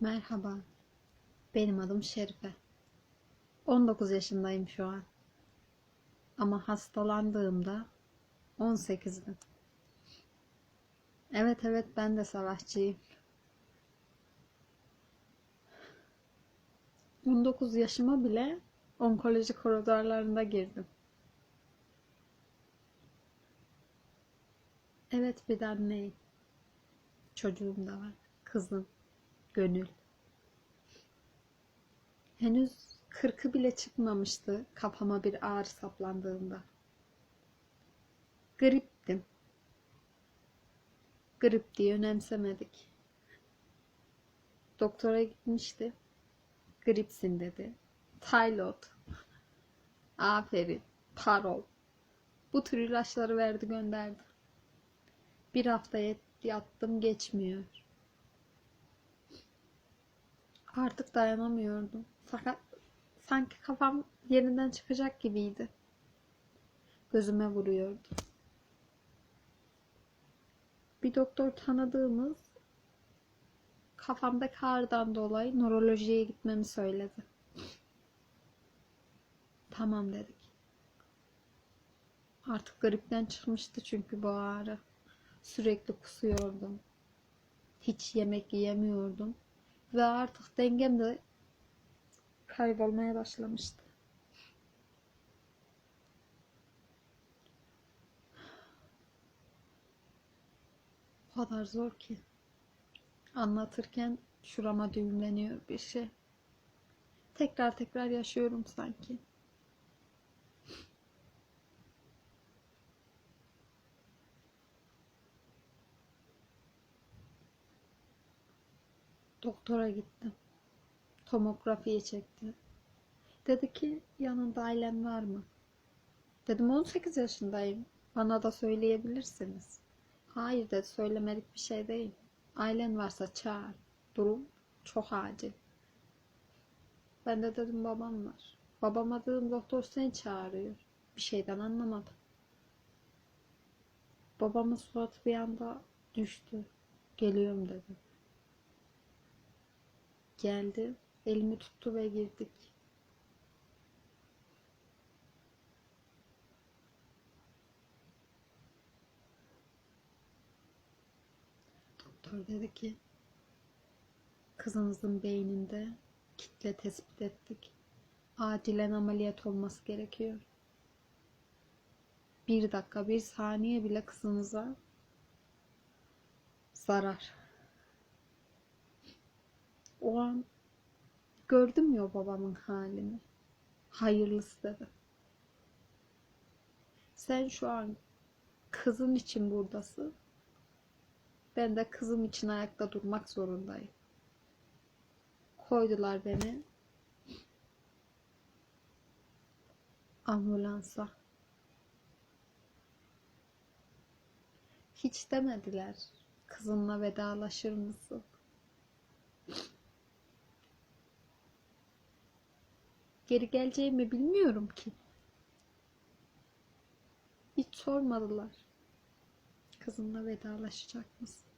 Merhaba. Benim adım Şerife. 19 yaşındayım şu an. Ama hastalandığımda 18'dim. Evet evet ben de savaşçıyım. 19 yaşıma bile onkoloji koridorlarında girdim. Evet bir de anneyim. Çocuğum da var. Kızım. Gönül. Henüz kırkı bile çıkmamıştı kafama bir ağrı saplandığında. Griptim. Grip diye önemsemedik. Doktora gitmişti. Gripsin dedi. Taylot. Aferin. Parol. Bu tür ilaçları verdi gönderdi. Bir hafta yattım geçmiyor. Artık dayanamıyordum. Fakat sanki kafam yerinden çıkacak gibiydi. Gözüme vuruyordu. Bir doktor tanıdığımız kafamdaki ağrıdan dolayı nörolojiye gitmemi söyledi. Tamam dedik. Artık gripten çıkmıştı çünkü bu ağrı. Sürekli kusuyordum. Hiç yemek yiyemiyordum. Ve artık dengem de kaybolmaya başlamıştı. O kadar zor ki. Anlatırken şurama düğümleniyor bir şey. Tekrar tekrar yaşıyorum sanki. Doktora gittim. Tomografiye çekti. Dedi ki yanında ailen var mı? Dedim 18 yaşındayım. Bana da söyleyebilirsiniz. Hayır dedi söylemelik bir şey değil. Ailen varsa çağır. Durum çok acil. Ben de dedim babam var. Babama dedim doktor seni çağırıyor. Bir şeyden anlamadım. Babamın suratı bir anda düştü. Geliyorum dedi. Geldi. Elimi tuttu ve girdik. Doktor dedi ki kızınızın beyninde kitle tespit ettik. Acilen ameliyat olması gerekiyor. Bir dakika, bir saniye bile kızınıza zarar. O an gördüm ya babamın halini. Hayırlısı dedi. Sen şu an kızın için buradasın. Ben de kızım için ayakta durmak zorundayım. Koydular beni ambulansa. Hiç demediler. Kızınla vedalaşır mısın? Geri geleceğimi bilmiyorum ki. Hiç sormadılar. Kızınla vedalaşacak mısın?